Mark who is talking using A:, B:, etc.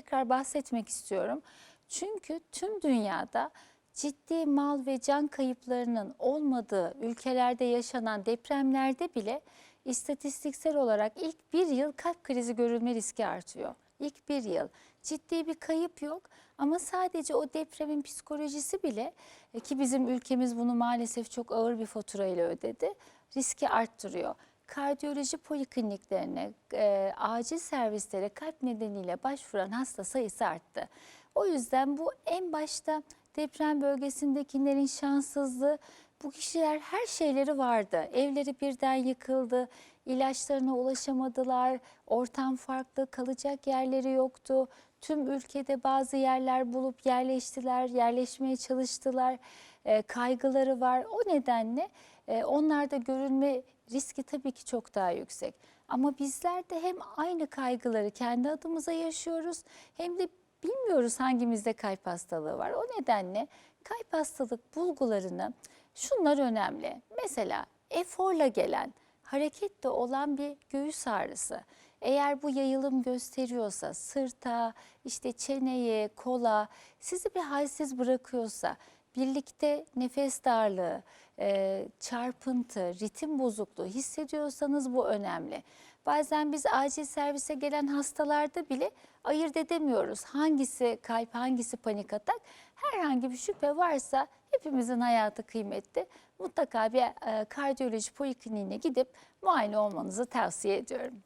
A: tekrar bahsetmek istiyorum. Çünkü tüm dünyada ciddi mal ve can kayıplarının olmadığı ülkelerde yaşanan depremlerde bile istatistiksel olarak ilk bir yıl kalp krizi görülme riski artıyor. İlk bir yıl ciddi bir kayıp yok ama sadece o depremin psikolojisi bile e, ki bizim ülkemiz bunu maalesef çok ağır bir faturayla ödedi riski arttırıyor. Kardiyoloji polikliniklerine, e, acil servislere kalp nedeniyle başvuran hasta sayısı arttı. O yüzden bu en başta deprem bölgesindekilerin şanssızlığı bu kişiler her şeyleri vardı. Evleri birden yıkıldı, ilaçlarına ulaşamadılar, ortam farklı, kalacak yerleri yoktu. Tüm ülkede bazı yerler bulup yerleştiler, yerleşmeye çalıştılar. E, kaygıları var. O nedenle e, onlarda görülme riski tabii ki çok daha yüksek. Ama bizler de hem aynı kaygıları kendi adımıza yaşıyoruz hem de bilmiyoruz hangimizde kalp hastalığı var. O nedenle kalp hastalık bulgularını şunlar önemli. Mesela eforla gelen, harekette olan bir göğüs ağrısı. Eğer bu yayılım gösteriyorsa sırta, işte çeneye, kola sizi bir halsiz bırakıyorsa birlikte nefes darlığı, e, çarpıntı, ritim bozukluğu hissediyorsanız bu önemli. Bazen biz acil servise gelen hastalarda bile ayırt edemiyoruz. Hangisi kalp, hangisi panik atak? Herhangi bir şüphe varsa hepimizin hayatı kıymetli. Mutlaka bir e, kardiyoloji polikliniğine gidip muayene olmanızı tavsiye ediyorum.